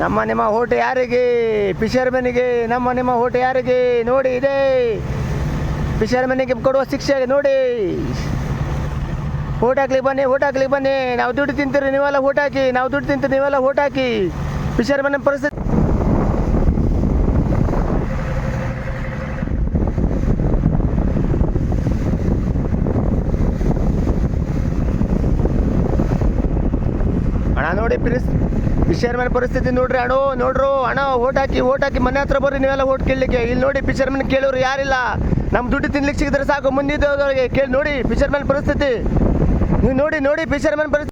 ನಮ್ಮ ನಿಮ್ಮ ಊಟ ಯಾರಿಗೆ? ಫಿಶರ್ಮನಿಗೆ ನಮ್ಮ ನಿಮ್ಮ ಊಟ ಯಾರಿಗೆ? ನೋಡಿ ಇದೆ. ಫಿಶರ್ಮನಿಗೆ ಕೊಡುವ ಶಿಕ್ಷೆ ನೋಡಿ. ಓಟ್ ಹಾಕ್ಲಿಕ್ಕೆ ಬನ್ನಿ, ಓಟ್ ಹಾಕ್ಲಿಕ್ಕೆ ಬನ್ನಿ. ನಾವು ದುಡ್ಡು ತಿಂತೀರಿ, ನೀವೆಲ್ಲ ಓಟ್ ಹಾಕಿ. ನಾವು ದುಡ್ಡು ತಿಂತೀರಿ, ನೀವೆಲ್ಲ ಓಟ್ ಹಾಕಿ. ಫಿಶರ್ಮನ್ ಪರಿಸ್ಥಿತಿ ಅಣ್ಣ, ನೋಡಿ ಪ್ರಿಸ್ ಫಿಶರ್ಮನ್ ಪರಿಸ್ಥಿತಿ ನೋಡ್ರಿ ಅಣ್ಣ, ನೋಡ್ರು, ಅಣ್ಣ, ಓಟ್ ಹಾಕಿ ಓಟ್ ಹಾಕಿ ಮನೆ ಹತ್ರ ಬರ್ರಿ, ನೀವೆಲ್ಲ ಓಟ್ ಕೇಳಲಿಕ್ಕೆ. ಇಲ್ಲಿ ನೋಡಿ ಫಿಶರ್ಮನ್ ಕೇಳೋರು ಯಾರಿಲ್ಲ. ನಮ್ಮ ದುಡ್ಡು ತಿನ್ಲಿಕ್ಕೆ ಸಿಗಿದ್ರೆ ಸಾಕು, ಮುಂದಿದ್ದವರಿಗೆ ಕೇಳಿ ನೋಡಿ ಫಿಶರ್ಮನ್ ಪರಿಸ್ಥಿತಿ. ನೀವು ನೋಡಿ ನೋಡಿ ಫಿಶರ್ಮನ್ ಪರಿಸ್ಥಿತಿ.